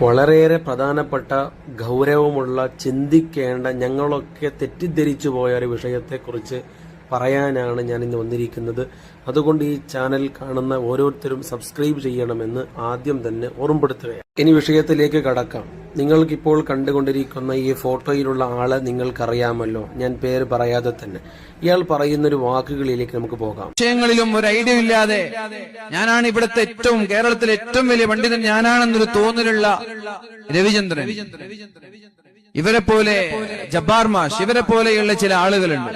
വളരെയേറെ പ്രധാനപ്പെട്ട ഗൗരവമുള്ള ചിന്തിക്കേണ്ട ഞങ്ങളൊക്കെ തെറ്റിദ്ധരിച്ചു പോയ ഒരു വിഷയത്തെക്കുറിച്ച് പറയാനാണ് ഞാൻ ഇന്ന് വന്നിരിക്കുന്നത്. അതുകൊണ്ട് ഈ ചാനൽ കാണുന്ന ഓരോരുത്തരും സബ്സ്ക്രൈബ് ചെയ്യണമെന്ന് ആദ്യം തന്നെ ഓർമ്മപ്പെടുത്തുകയാണ്. ഇനി വിഷയത്തിലേക്ക് കടക്കാം. നിങ്ങൾക്കിപ്പോൾ കണ്ടുകൊണ്ടിരിക്കുന്ന ഈ ഫോട്ടോയിലുള്ള ആളെ നിങ്ങൾക്കറിയാമല്ലോ. ഞാൻ പേര് പറയാതെ തന്നെ. ഇയാൾ പറയുന്ന ഒരു വാക്കുകളിലേക്ക് നമുക്ക് പോകാം. വിഷയങ്ങളിലും ഒരു ഐഡിയ ഇല്ലാതെ ഞാനാണ് ഇവിടുത്തെ ഏറ്റവും കേരളത്തിലെ ഏറ്റവും വലിയ പണ്ഡിതൻ ഞാനാണെന്നൊരു തോന്നലുള്ള രവിചന്ദ്രൻ. ഇവരെ പോലെ ജബ്ബാർ മാഷ് ഇവരെ പോലെയുള്ള ചില ആളുകളുണ്ട്.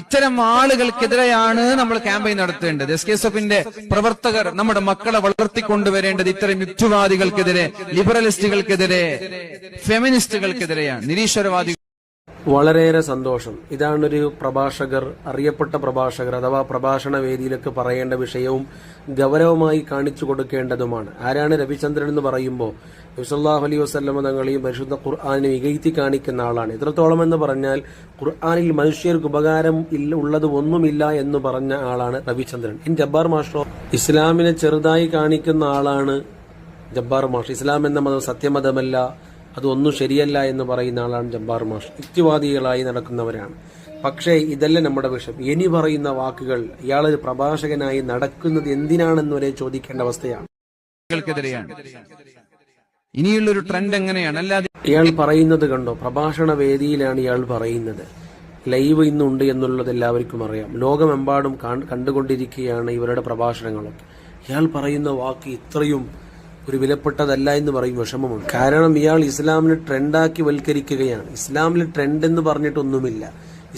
ഇത്തരം ആളുകൾക്കെതിരെയാണ് നമ്മൾ ക്യാമ്പയിൻ നടത്തേണ്ടത്. എസ് കെ എസ് എഫിന്റെ പ്രവർത്തകർ നമ്മുടെ മക്കളെ വളർത്തിക്കൊണ്ടുവരേണ്ടത് ഇത്തരം യുക്തിവാദികൾക്കെതിരെ ലിബറലിസ്റ്റുകൾക്കെതിരെ. ഫെമിനിസ്റ്റുകൾക്കെതിരെയാണ്. നിരീശ്വരവാദികൾ വളരെയേറെ സന്തോഷം. ഇതാണൊരു പ്രഭാഷകർ അറിയപ്പെട്ട പ്രഭാഷകർ അഥവാ പ്രഭാഷണ വേദിയിലൊക്കെ പറയേണ്ട വിഷയവും ഗൗരവമായി കാണിച്ചു കൊടുക്കേണ്ടതുമാണ്. ആരാണ് രവിചന്ദ്രൻ എന്ന് പറയുമ്പോൾ നബിസല്ലാഹു അലൈഹി വസ്ലമ തങ്ങളെയും പരിശുദ്ധ ഖുർആാനെ ഇകഴ്ത്തി കാണിക്കുന്ന ആളാണ്. ഇത്രത്തോളം എന്ന് പറഞ്ഞാൽ ഖുർആാനിൽ മനുഷ്യർക്ക് ഉപകാരം ഉള്ളത് ഒന്നുമില്ല എന്ന് പറഞ്ഞ ആളാണ് രവിചന്ദ്രൻ. ഇൻ ജബ്ബാർ മാഷോ ഇസ്ലാമിനെ ചെറുതായി കാണിക്കുന്ന ആളാണ് ജബ്ബാർ മാഷ്. ഇസ്ലാം എന്ന മതം സത്യമതമല്ല. അതൊന്നും ശരിയല്ല എന്ന് പറയുന്ന ആളാണ് ജബ്ബാർ മാഷ്. യുക്തിവാദികളായി നടക്കുന്നവരാണ്. പക്ഷേ ഇതല്ല നമ്മുടെ വിഷം. ഇനി പറയുന്ന വാക്കുകൾ ഇയാളൊരു പ്രഭാഷകനായി നടക്കുന്നത് എന്തിനാണെന്ന് വരെ ചോദിക്കേണ്ട അവസ്ഥയാണ്. ഇനിയുള്ളൊരു ഇനിയുള്ള ഒരു ട്രെൻഡ് എങ്ങനെയാണ്? അല്ലാതെ ഇയാൾ പറയുന്നത് കണ്ടോ? പ്രഭാഷണ വേദിയിലാണ് ഇയാൾ പറയുന്നത്. ലൈവ് ഇന്നുണ്ട് എന്നുള്ളത് എല്ലാവർക്കും അറിയാം. ലോകമെമ്പാടും കണ്ടുകൊണ്ടിരിക്കുകയാണ് ഇവരുടെ പ്രഭാഷണങ്ങളൊക്കെ. ഇയാൾ പറയുന്ന വാക്ക് ഇത്രയും ഒരു വിലപ്പെട്ടതല്ല എന്ന് പറയും വിഷമമുണ്ട്. കാരണം ഇയാൾ ഇസ്ലാമിനെ ട്രെൻഡാക്കി വൽക്കരിക്കുകയാണ്. ഇസ്ലാമിൽ ട്രെൻഡ് എന്ന് പറഞ്ഞിട്ടൊന്നുമില്ല.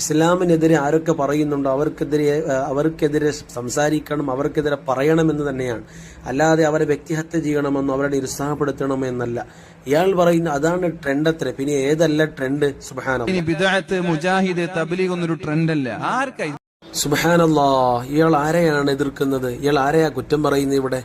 ഇസ്ലാമിനെതിരെ ആരൊക്കെ പറയുന്നുണ്ടോ അവർക്കെതിരെ അവർക്കെതിരെ സംസാരിക്കണം അവർക്കെതിരെ പറയണമെന്ന് തന്നെയാണ്. അല്ലാതെ അവരെ വ്യക്തിഹത്യ ചെയ്യണമെന്നോ അവരെ നിരുത്സാഹപ്പെടുത്തണമെന്നോ എന്നല്ല ഇയാൾ പറയുന്ന അതാണ് ട്രെൻഡ് അത്ര പിന്നെ ഏതല്ല ട്രെൻഡ്? സുബാന ഇനി ബിദാഅത്ത് മുജാഹിദ് തബ്ലീഗ് ഒന്നൊരു ട്രെൻഡ് അല്ല ആർക്കായി? സുബാനല്ലാ ഇയാൾ ആരെയാണ് എതിർക്കുന്നത്? ഇയാൾ ആരെയാ കുറ്റം പറയുന്നത് ഇവിടെ?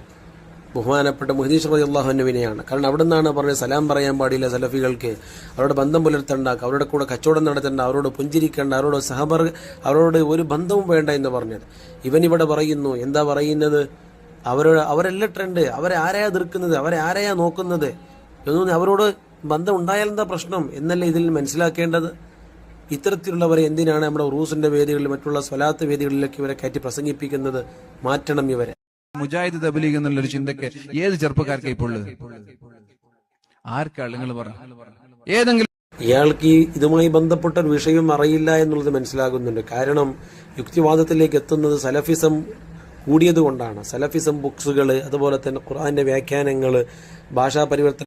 ബഹുമാനപ്പെട്ട മുഹദീഷ് റതി അള്ളാഹുവിനെയാണ് കാരണം അവിടെ നിന്നാണ് പറഞ്ഞത് സലാം പറയാൻ പാടില്ല സലഫികൾക്ക്. അവരുടെ ബന്ധം പുലർത്തേണ്ട അവരുടെ കൂടെ കച്ചവടം നടത്തേണ്ട അവരോട് പുഞ്ചിരിക്കേണ്ട അവരോട് സഹബർ അവരോട് ഒരു ബന്ധവും വേണ്ട എന്ന് പറഞ്ഞത്. ഇവൻ ഇവിടെ പറയുന്നു എന്താ പറയുന്നത്? അവരോട് അവരല്ല ട്രെൻഡ് അവരെ ആരെയാ എതിർക്കുന്നത് അവരെ ആരെയാ നോക്കുന്നത്? എന്നൊന്നും അവരോട് ബന്ധം ഉണ്ടായാൽ എന്താ പ്രശ്നം? എന്നല്ലേ ഇതിൽ മനസ്സിലാക്കേണ്ടത്? ഇത്തരത്തിലുള്ളവരെ എന്തിനാണ് നമ്മുടെ റൂസിന്റെ വേദികളിൽ മറ്റുള്ള സ്വലാത്ത് വേദികളിലേക്ക് ഇവരെ കയറ്റി പ്രസംഗിപ്പിക്കുന്നത്? മാറ്റണം ഇവരെ. മുജാഹിദ് തബലീഗ് എന്നുള്ളൊരു ചിന്തക്ക് ഏത് ചെറുപ്പക്കാർക്ക് ഇപ്പോൾ ആർക്കാണ് ആർക്കാ നിങ്ങൾ പറഞ്ഞു. ഏതെങ്കിലും ഇയാൾക്ക് ഈ ഇതുമായി ബന്ധപ്പെട്ട ഒരു വിഷയം അറിയില്ല എന്നുള്ളത് മനസ്സിലാകുന്നുണ്ട്. കാരണം യുക്തിവാദത്തിലേക്ക് എത്തുന്നത് സലഫിസം കൂടിയതുകൊണ്ടാണ്. സലഫിസം ബുക്സുകൾ അതുപോലെ തന്നെ ഖുർആന്റെ വ്യാഖ്യാനങ്ങൾ ഭാഷാ പരിവർത്തന